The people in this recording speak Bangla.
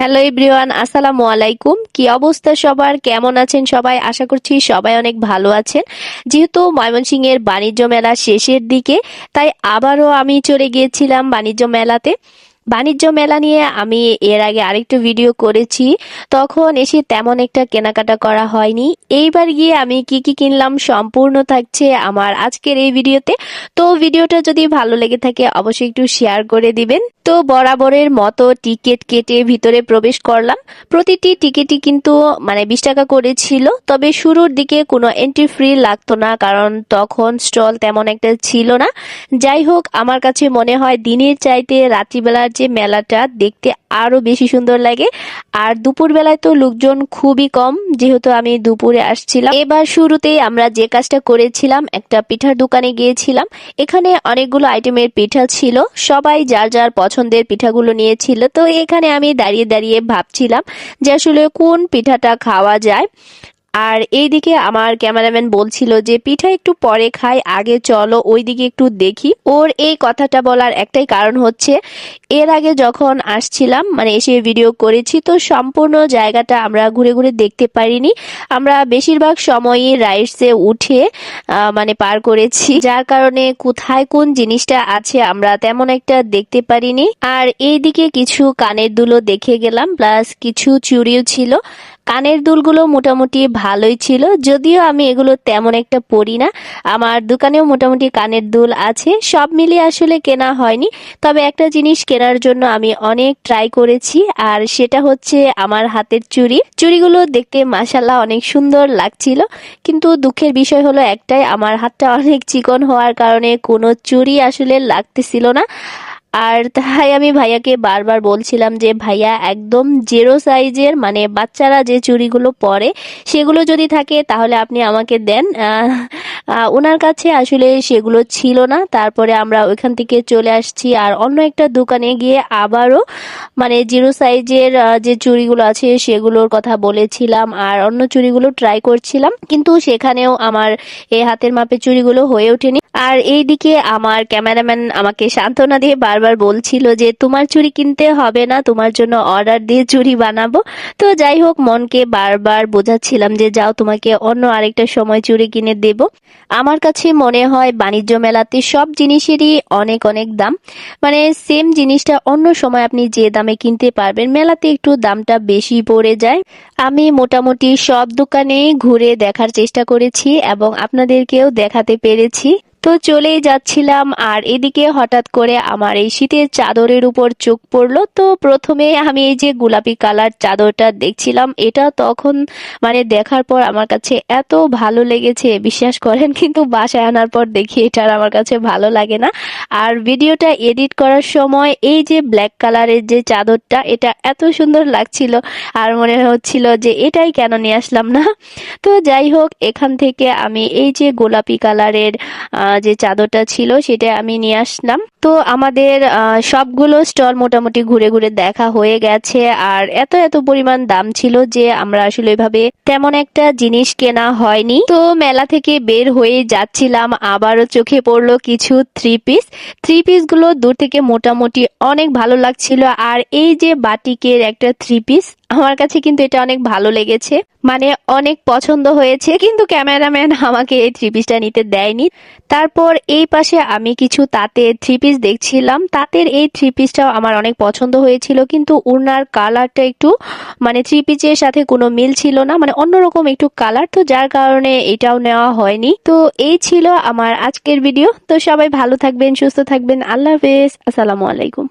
হ্যালো এভরিওয়ান আসসালামু আলাইকুম কি অবস্থা সবার? কেমন আছেন সবাই? আশা করছি সবাই অনেক ভালো আছেন। যেহেতু ময়মনসিংহের বাণিজ্য মেলা শেষের দিকে, তাই আবারও আমি চলে গিয়েছিলাম বাণিজ্য মেলাতে। বাণিজ্য মেলা নিয়ে আমি এর আগে আরেকটু ভিডিও করেছি। তখন এসে তেমন একটা কেনাকাটা করা হয়নি। এইবার গিয়ে আমি কি কি কিনলাম সম্পূর্ণ থাকছে আমার আজকের এই ভিডিওতে। তো ভিডিওটা যদি ভালো লেগে থাকে অবশ্যই একটু শেয়ার করে দিবেন। তো বরাবরের মতো টিকিট কেটে ভিতরে প্রবেশ করলাম। প্রতিটি টিকিটই কিন্তু মানে বিশ টাকা করে ছিল। তবে শুরুর দিকে কোনো এন্ট্রি ফ্রি লাগতো না কারণ তখন স্টল তেমন একটা ছিল না। যাই হোক, আমার কাছে মনে হয় দিনের চাইতে রাত্রিবেলার যে মেলাটা দেখতে আরও বেশি সুন্দর লাগে। আর দুপুর বেলায় তো লোকজন খুবই কম, যেহেতু আমি দুপুরে আসছিলাম। এবার শুরুতেই আমরা যে কাজটা করেছিলাম, একটা পিঠার দোকানে গিয়েছিলাম। এখানে অনেকগুলো আইটেমের পিঠা ছিল, সবাই যার যার পছন্দের পিঠাগুলো নিয়েছিল। তো এখানে আমি দাঁড়িয়ে দাঁড়িয়ে ভাবছিলাম যে আসলে কোন পিঠাটা খাওয়া যায়। আর এইদিকে আমার ক্যামেরাম্যান বলছিল যে, পিঠা একটু পরে খাই, আগে চলো ওই দিকে একটু দেখি। ওর এই কথাটা বলার একটাই কারণ হচ্ছে, এর আগে যখন আসছিলাম মানে এসে ভিডিও করেছি, তো সম্পূর্ণ জায়গাটা আমরা ঘুরে ঘুরে দেখতে পারিনি। আমরা বেশিরভাগ সময়ই রাইডসে উঠে মানে পার করেছি। যার কারণে কোথায় কোন জিনিসটা আছে আমরা তেমন একটা দেখতে পারিনি। আর এইদিকে কিছু কানের দুলো দেখে গেলাম, প্লাস কিছু চুরিও ছিল। কানের দুলগুলো মোটামুটি ভালোই ছিল, যদিও আমি এগুলো তেমন একটা পরি না। আমার দোকানেও মোটামুটি কানের দুল আছে, সব মিলিয়ে আসলে কেনা হয়নি। তবে একটা জিনিস কেনার জন্য আমি অনেক ট্রাই করেছি, আর সেটা হচ্ছে আমার হাতের চুড়ি। চুড়িগুলো দেখতে মাসাল্লাহ অনেক সুন্দর লাগছিল, কিন্তু দুঃখের বিষয় হলো একটাই, আমার হাতটা অনেক চিকন হওয়ার কারণে কোনো চুড়ি আসলে লাগতেছিল না। আর তাই আমি ভাইয়াকে বারবার বলছিলাম যে, ভাইয়া, একদম জেরো সাইজের মানে বাচ্চারা যে চুড়িগুলো পরে সেগুলো যদি থাকে তাহলে আপনি আমাকে দেন। ওনার কাছে আসলে সেগুলো ছিল না। তারপরে আমরা ওইখান থেকে চলে আসছি আর অন্য একটা দোকানে গিয়ে আবারও মানে জিরো সাইজের যে চুড়িগুলো আছে সেগুলোর কথা বলেছিলাম আর অন্য চুড়িগুলো ট্রাই করছিলাম। কিন্তু সেখানেও আমার এই হাতের মাপের চুড়িগুলো হয়ে ওঠেনি। আর এইদিকে আমার ক্যামেরাম্যান আমাকে সান্ত্বনা দিয়ে বারবার বলছিল যে, তোমার চুড়ি কিনতে হবে না, তোমার জন্য অর্ডার দিয়ে চুড়ি বানাবো। তো যাই হোক, মনকে বারবার বোঝাচ্ছিলাম যে, যাও, তোমাকে অন্য আরেকটা সময় চুড়ি কিনে দেব। আমার কাছে মনে হয় বাণিজ্য মেলাতে সব জিনিসেরই অনেক অনেক দাম। মানে সেম জিনিসটা অন্য সময় আপনি যে দামে কিনতে পারবেন, মেলাতে একটু দামটা বেশি পড়ে যায়। আমি মোটামুটি সব দোকানে ঘুরে দেখার চেষ্টা করেছি এবং আপনাদেরকেও দেখাতে পেরেছি। তো চলেই যাচ্ছিলাম, আর এদিকে হঠাৎ করে আমার এই শীতের চাদরের উপর চোখ পড়ল। তো প্রথমে আমি এই যে গোলাপি কালার চাদরটা দেখছিলাম, এটা তখন মানে দেখার পর আমার কাছে এত ভালো লেগেছে, বিশ্বাস করেন, কিন্তু বাসায় আনার পর দেখি এটা আর আমার কাছে ভালো লাগে না। আর ভিডিওটা এডিট করার সময় এই যে ব্ল্যাক কালারের যে চাদরটা, এটা এত সুন্দর লাগছিল, আর মনে হচ্ছিল যে এটাই কেন নিয়ে আসলাম না? তো যাই হোক, এখান থেকে আমি এই যে গোলাপি কালারের যে চাদরটা ছিল সেটা আমি নিয়ে আসলাম। তো আমাদের সবগুলো স্টল মোটামুটি ঘুরে ঘুরে দেখা হয়ে গেছে আর এত এত পরিমাণ দাম ছিল যে আমরা আসলে ওইভাবে তেমন একটা জিনিস কেনা হয়নি। তো মেলা থেকে বের হয়ে যাচ্ছিলাম, আবারও চোখে পড়ল কিছু থ্রি পিস থ্রি পিসগুলো দূর থেকে মোটামুটি অনেক ভালো লাগছিল আর এই যে বাটিকের একটা থ্রি পিস আমার কাছে কিন্তু এটা অনেক ভালো লেগেছে। মানে অনেক পছন্দ হয়েছে, কিন্তু ক্যামেরাম্যান আমাকে এই থ্রি পিসটা নিতে দেয়নি। তারপর এই পাশে আমি কিছু তাঁতের থ্রি পিস দেখছিলাম। তাঁতের এই থ্রি পিসটাও আমার অনেক পছন্দ হয়েছিল, কিন্তু উনার কালারটা একটু মানে থ্রি পিসের সাথে কোনো মিল ছিল না মানে অন্যরকম একটু কালার তো যার কারণে এটাও নেওয়া হয়নি। তো এই ছিল আমার আজকের ভিডিও তো সবাই ভালো থাকবেন, সুস্থ থাকবেন। আল্লাহ হাফেজ। আসসালামু আলাইকুম।